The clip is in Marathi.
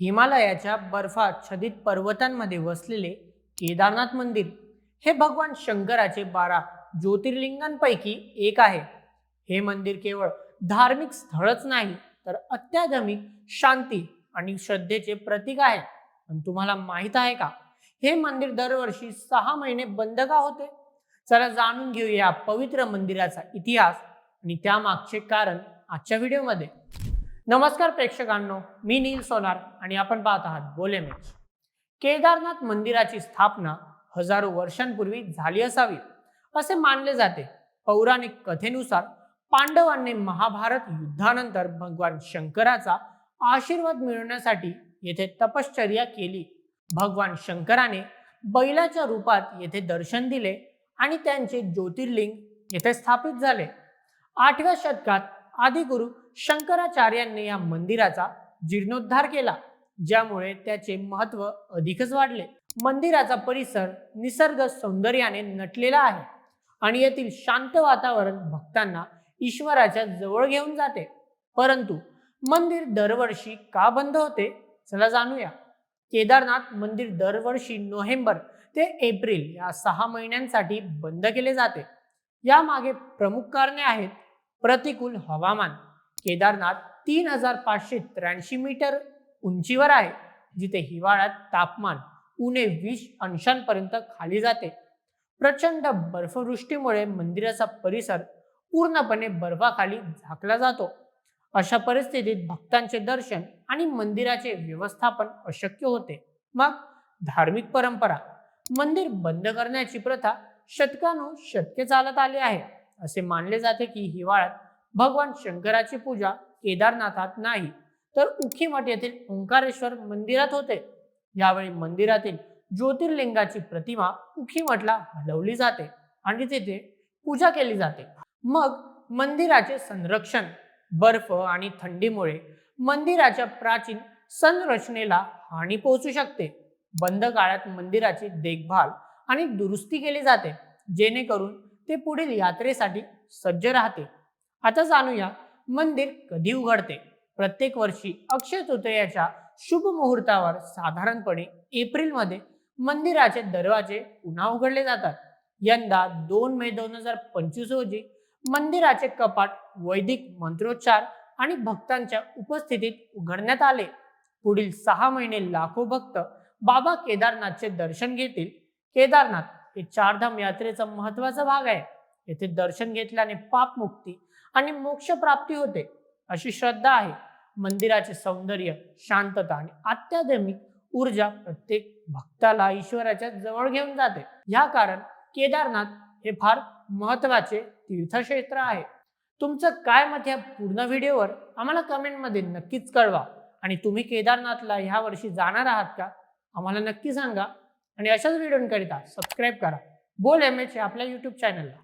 हिमालयाच्या बर्फाच्छदित पर्वतांमध्ये वसलेले केदारनाथ मंदिर हे भगवान शंकराचे बारा ज्योतिर्लिंगांपैकी एक आहे. हे मंदिर केवळ धार्मिक स्थळच नाही तर अत्याधुनिक शांती आणि श्रद्धेचे प्रतीक आहे. पण तुम्हाला माहीत आहे का? हे मंदिर दरवर्षी सहा महिने बंद का होते? चला जाणून घेऊया या पवित्र मंदिराचा इतिहास आणि त्यामागचे कारण आजच्या व्हिडिओमध्ये. नमस्कार प्रेक्षकांनो मी नील सोनार आणि आपण पाहत आहात बोले मॅच केदारनाथ मंदिराची स्थापना हजारो वर्षांपूर्वी झाली असावी असे मानले जाते. पौराणिक कथेनुसार पांडवांनी महाभारत युद्धानंतर भगवान शंकराचा आशीर्वाद मिळवण्यासाठी येथे तपश्चर्या केली. भगवान शंकराने बैलाच्या रूपात येथे दर्शन दिले आणि त्यांचे ज्योतिर्लिंग येथे स्थापित झाले. आठव्या शतकात आदिगुरु शंकराचार्यांनी या मंदिराचा जीर्णोद्धार केला ज्यामुळे त्याचे महत्त्व अधिकच वाढले. मंदिराचा परिसर निसर्ग सौंदर्याने नटलेला आहे आणि येथील शांत वातावरण भक्तांना ईश्वराच्या जवळ घेऊन जाते. परंतु मंदिर दरवर्षी का बंद होते? चला जाणूया. केदारनाथ मंदिर दरवर्षी नोव्हेंबर ते एप्रिल या सहा महिन्यांसाठी बंद केले जाते. यामागे प्रमुख कारणे आहेत प्रतिकूल हवामान. केदारनाथ तीन हजार पाचशे त्र्याऐंशी मीटर उंचीवर आहे जिथे हिवाळ्यात तापमान उणे वीस अंशांपर्यंत खाली जाते. प्रचंड बर्फवृष्टीमुळे मंदिराचा परिसर पूर्णपणे बर्फाखाली झाकला जातो. अशा परिस्थितीत भक्तांचे दर्शन आणि मंदिराचे व्यवस्थापन अशक्य होते. मग धार्मिक परंपरा. मंदिर बंद करण्याची प्रथा शतकानुशतके चालत आली आहे. असे मानले जाते की हिवाळ्यात भगवान शंकराची पूजा केदारनाथात नाही. तर उखीमठ येथील ओंकारेश्वर मंदिरात होते. यावेळी मंदिरातील ज्योतिर्लिंगाची प्रतिमा उखीमठला हलवली जाते आणि तेथे पूजा केली जाते. मग मंदिराचे संरक्षण बर्फ आणि थंडीमुळे मंदिराच्या प्राचीन संरचनेला हानी पोहोचू शकते. बंद काळात मंदिराची देखभाल आणि दुरुस्ती केली जाते जेणेकरून ते पुढील यात्रेसाठी सज्ज राहते आता जाणूया मंदिर कधी उघडते? प्रत्येक वर्षी अक्षय तृतीयाच्या शुभ मुहूर्तावर साधारणपणे एप्रिलमध्ये मंदिराचे दरवाजे पुन्हा उघडले जातात. यंदा दोन मे दोन हजार पंचवीस रोजी मंदिराचे कपाट वैदिक मंत्रोच्चार आणि भक्तांच्या उपस्थितीत उघडण्यात आले. पुढील सहा महिने लाखो भक्त बाबा केदारनाथचे दर्शन घेतील. केदारनाथ हे चारधाम यात्रेचा महत्त्वाचा भाग आहे. येथे दर्शन घेतल्याने पापमुक्ती आणि मोक्ष प्राप्ती होते अशी श्रद्धा आहे. मंदिराचे सौंदर्य शांतता आणि अत्याधुनिक ऊर्जा प्रत्येक भक्ताला ईश्वराच्या जवळ घेऊन जाते. या कारण केदारनाथ हे फार महत्त्वाचे तीर्थक्षेत्र आहे. तुमचं काय मत या पूर्ण व्हिडिओवर आम्हाला कमेंटमध्ये नक्कीच कळवा. आणि तुम्ही केदारनाथला ह्या वर्षी जाणार आहात का? आम्हाला नक्की सांगा. आणि अशाच व्हिडिओकरिता सबस्क्राईब करा. बोल एम एच आपल्या यूट्यूब चॅनलला